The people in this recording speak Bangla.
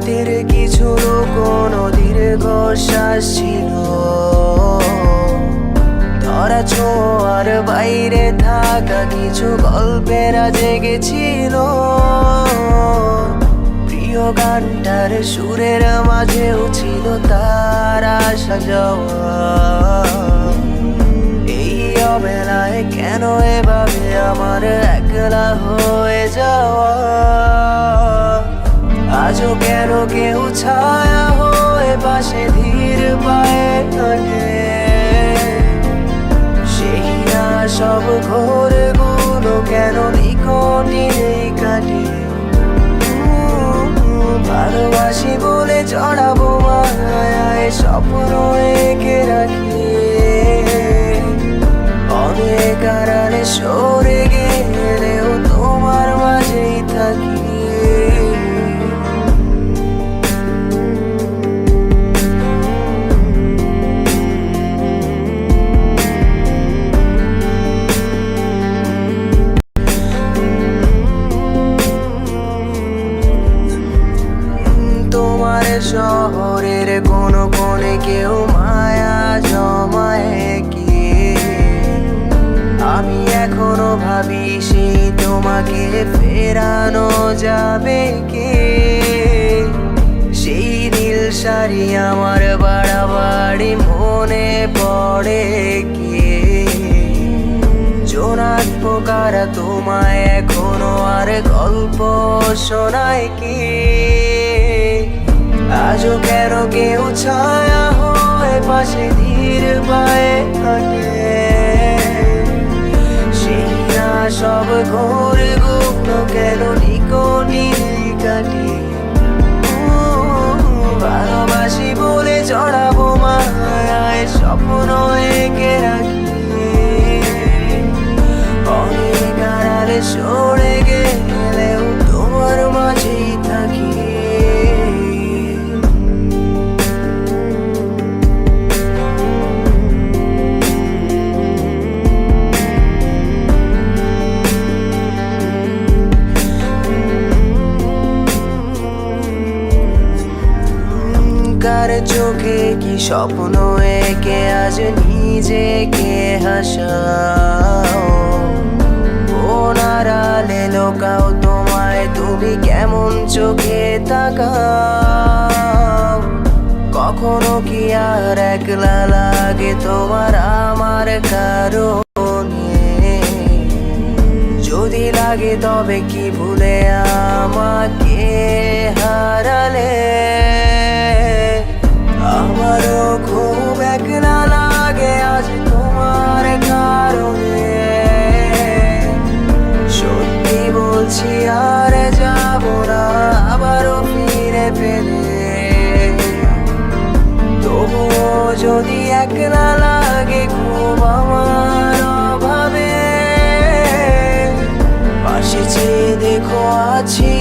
রাতের কিছু কোনো দীর্ঘ শ্বাস ছিল। ধরা ছোঁয়ার বাইরে থাকা কিছু গল্পেরা জেগেছিল প্রিয় গানটার সুরের মাঝেও ছিল তার যাওয়া। এই অবেলায় কেন এভাবে আমার একলা হয়ে যাওয়া? আজও কেন কেউ ছায়া হয়ে পাশে ধীর পায়ে হাঁটে সেই না সব ঘোর শহরের কোন কোণে কেউ মায়া জমায় কি আমি এখনও ভাবি সেই তোমাকে ফেরানো যাবে কে? সেই নীল শাড়ি আমার বাড়াবাড়ি মনে পড়ে কে? জোনাক পোকারা তোমায় এখনও আর গল্প শোনায় কি? পাশে ধীর পায়ে হাঁটে। চোখে কি স্বপ্ন একে আজ নিজেকে হাসাও? ওনারালে লোকাও তোমায়, তুমি কেমন চোখে তাকাও? কখনো কি আর একলা লাগে তোমার আমার যদি লাগে তবে কি ভুলে আমাকে পেলে তবুও যদি একলা লাগে খুব আমার অভাবে পাশে চেয়ে দেখো আছি